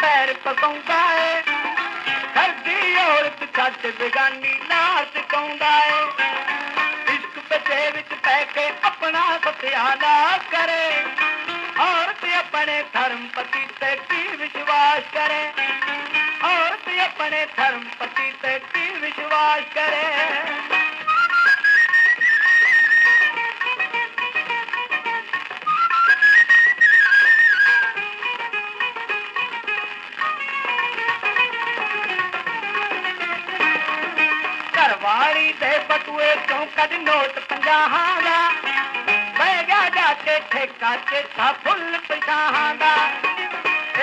ਪੈਰ ਪਕਾਉਂਦਾ ਏ, ਕਰਦੀ ਔਰਤ ਛੱਡ ਬੇਗਾਨੀ ਨਾਲ ਟਕਾਉਂਦਾ ਏ। ਇਸ਼ਕ ਪਤੇ ਵਿੱਚ ਪੈ ਕੇ ਆਪਣਾ ਸਤਿਆਨਾਸ਼ ਕਰੇ, ਔਰਤ ਆਪਣੇ ਧਰਮ ਪਤੀ ਤੇ ਕੀ ਵਿਸ਼ਵਾਸ ਕਰੇ। ਔਰਤ ਆਪਣੇ ਧਰਮ ਪਤੀ ਤੇ ਕੀ ਵਿਸ਼ਵਾਸ ਕਰੇ। ਘਰਵਾਲੀ ਦੇ ਬਟੂਏ ਚੋਂ ਕੱਢ ਨੋਟ ਪੰਜਾਹਾਂ ਦਾ। ਬਹਿ ਗਿਆ ਜਾ ਕੇ ਠੇਕਾ ਚੇਤਾ ਫੁੱਲ ਪਛਾਹਾਂ ਦਾ।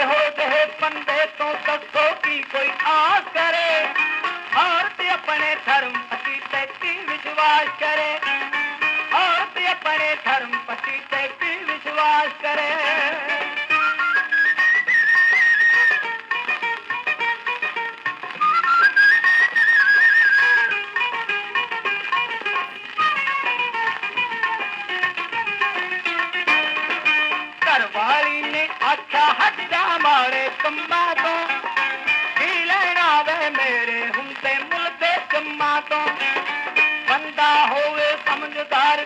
ਇਹੋ ਜਿਹੇ ਬੰਦੇ ਤੋਂ ਦੱਸੋ ਕੀ ਕੋਈ ਆਸ ਕਰੇ ਹੱਟਾ ਮਾਰੇ ਕੰਮਾਂ ਤੋਂ ਕੀ ਲੈਣਾ ਵੇ ਮੇਰੇ ਹੁੰਦੇ ਮੁੱਲ ਦੇ ਕੰਮਾਂ ਤੋਂ ਬੰਦਾ ਹੋਵੇ ਸਮਝਦਾਰ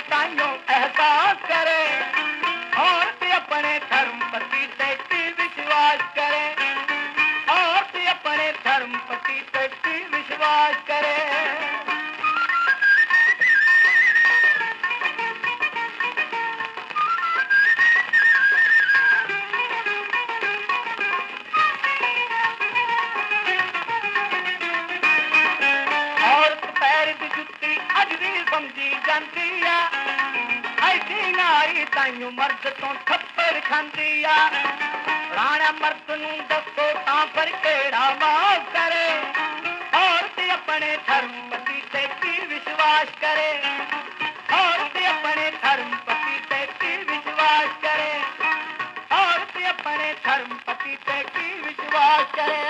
ਔਰਤ ਪੈਰ ਦੀ ਜੁੱਤੀ ਅੱਜ ਵੀ ਸਮਝੀ ਜਾਂਦੀ ਆ। ਐਸੀ ਨਾਰੀ ਤਾਈਓ ਮਰਦ ਤੋਂ ਥੱਪੜ ਖਾਂਦੀ ਆ। ਰਾਣਾ ਮਰਦ ਨੂੰ ਦੱਸੋ ਤਾਂ ਪਰ ਕਿਹੜਾ ਮਾਫ ਕਰੇ। ਔਰਤ ਆਪਣੇ ਧਰਮ ਪਤੀ ਤੇ ਕੀ ਵਿਸ਼ਵਾਸ ਕਰੇ। ਔਰਤ ਆਪਣੇ ਧਰਮ ਪਤੀ ਤੇ ਕੀ ਵਿਸ਼ਵਾਸ ਕਰੇ। ਔਰਤ ਆਪਣੇ ਧਰਮ ਪਤੀ ਤੇ ਕੀ ਵਿਸ਼ਵਾਸ ਕਰੇ।